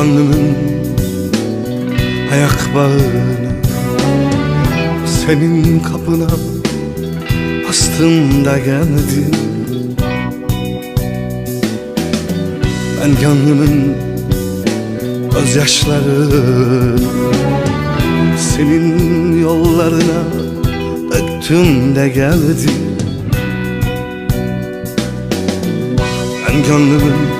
gönlümün ayak bağını Senin kapına bastım da geldim Ben gönlümün gözyaşları Senin yollarına öktüm de geldim Ben gönlümün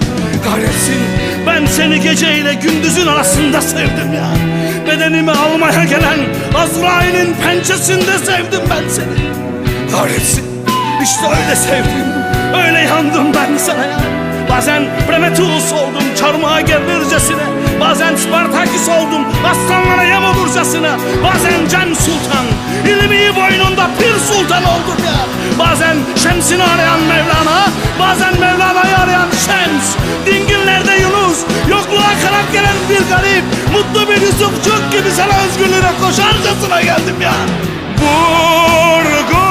Kahretsin. Ben seni geceyle gündüzün arasında sevdim ya. Bedenimi almaya gelen Azrail'in pençesinde sevdim ben seni. Kahretsin. İşte öyle sevdim. Öyle yandım ben sana ya. Bazen Prometheus oldum çarmıha gerilircesine Bazen Spartaküs oldum aslanlara yem olurcasına. Bazen Cem Sultan Bazen Şems'ini arayan Mevlana Bazen Mevlana'yı arayan Şems. Dingillerde Yunus Yokluğa kanat gelen bir garip Mutlu bir Yusufçuk gibi sana özgürlüğe koşarcasına geldim ya. Vurgun